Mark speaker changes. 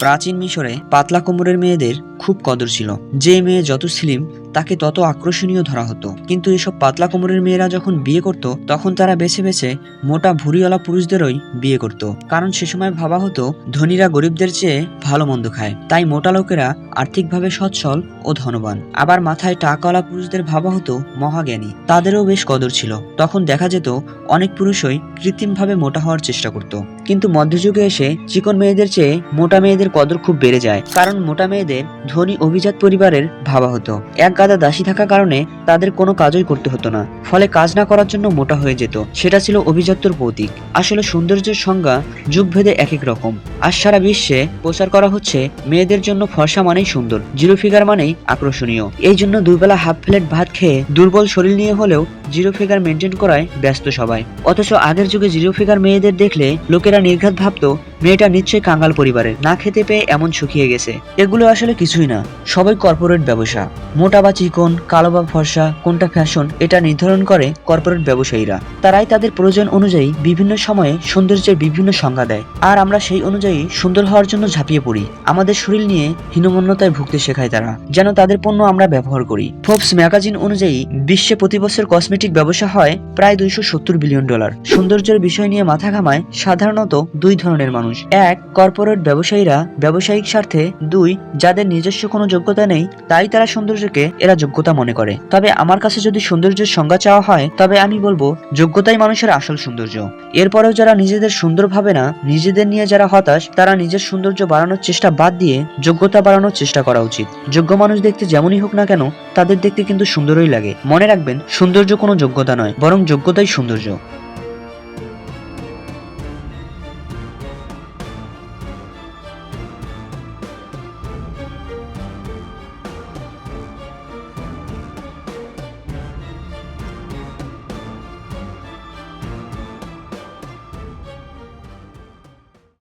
Speaker 1: প্রাচীন মিশরে পাতলা কোমরের মেয়েদের খুব কদর ছিল। যে মেয়ে যত স্লিম তাকে তত আকর্ষণীয় ধরা হতো। কিন্তু এসব পাতলা কোমরের মেয়েরা যখন বিয়ে করত, তখন তারা বেছে বেছে মোটা ভুঁড়িওয়ালা পুরুষদেরই বিয়ে করত। কারণ সে সময় ভাবা হতো, ধনীরা গরিবদের চেয়ে ভালো মন্দ খায়। তাই মোটা লোকেরা আর্থিকভাবে সচ্ছল ও ধনবান। আবার মাথায় টাকাওয়ালা পুরুষদের ভাবা হতো মহাজ্ঞানী। তাদেরও বেশ কদর ছিল। তখন দেখা যেত, অনেক পুরুষই কৃত্রিমভাবে মোটা হওয়ার চেষ্টা করত। কিন্তু মধ্যযুগে এসে চিকন মেয়েদের চেয়ে মোটা মেয়েদের কদর খুব বেড়ে যায়। কারণ মোটা মেয়েদের ধনী অভিজাত পরিবারের ভাবা হতো। এক গাদা দাসী থাকার কারণে তাদের কোনো কাজই করতে হতো না। ফলে কাজ না করার জন্য মোটা হয়ে যেত। সেটা ছিল অভিজাত্যর প্রতীক। আসলে সৌন্দর্যের সংজ্ঞা যুগভেদে এক এক রকম। আর সারা বিশ্বে প্রচার করা হচ্ছে, মেয়েদের জন্য ফর্সা মানেই সুন্দর, জিরো ফিগার মানেই আকর্ষণীয়। এই জন্য দুবেলা হাফ প্লেট ভাত খেয়ে দুর্বল শরীর নিয়ে হলেও জিরো ফিগার মেনটেন করায় ব্যস্ত সবাই। অথচ আগের যুগে জিরো ফিগার মেয়েদের দেখলে লোকেরা নির্ঘাত ভাবতো, মেয়েটা নিশ্চয়ই কাঙ্গাল পরিবারের। না খেতে পেয়ে এমন শুকিয়ে গেছে। এগুলো আসলে কিছুই না, সবাই কর্পোরেট ব্যবসা। মোটা বা চিকন, কালো বা ফর্সা, কোনটা ফ্যাশন এটা নির্ধারণ করে কর্পোরেট ব্যবসায়ীরা। তারাই তাদের প্রয়োজন অনুযায়ী বিভিন্ন সময়ে সৌন্দর্যের বিভিন্ন সংজ্ঞা দেয়। আর আমরা সেই অনুযায়ী সুন্দর হওয়ার জন্য ঝাঁপিয়ে পড়ি। আমাদের শরীর নিয়ে হীনমন্যতায় ভুগতে শেখায় তারা, যেন তাদের পণ্য আমরা ব্যবহার করি। ফোর্বস ম্যাগাজিন অনুযায়ী বিশ্বে প্রতি বছর কসমেটিক ব্যবসা হয় প্রায় দুইশো সত্তর বিলিয়ন ডলার। সৌন্দর্যের বিষয় নিয়ে মাথা ঘামায় সাধারণত দুই ধরনের মানুষ। এক, কর্পোরেট ব্যবসায়ীরা ব্যবসায়িক স্বার্থে। দুই, যাদের নিজস্ব কোনো যোগ্যতা নেই, তাই তারা সৌন্দর্যকে এরা যোগ্যতা মনে করে। তবে আমার কাছে যদি সৌন্দর্যের সংজ্ঞা চাওয়া হয়, তবে আমি বলব যোগ্যতাই মানুষের আসল সৌন্দর্য। এরপরেও যারা নিজেদের সুন্দর ভাবে না, নিজেদের নিয়ে যারা হতাশ, তারা নিজের সৌন্দর্য বাড়ানোর চেষ্টা বাদ দিয়ে যোগ্যতা বাড়ানোর চেষ্টা করা উচিত। যোগ্য মানুষ দেখতে যেমনই হোক না কেন, তাদের দেখতে কিন্তু সুন্দরই লাগে। মনে রাখবেন, সৌন্দর্য কোনো যোগ্যতা নয় বরং যোগ্যতাই সৌন্দর্য।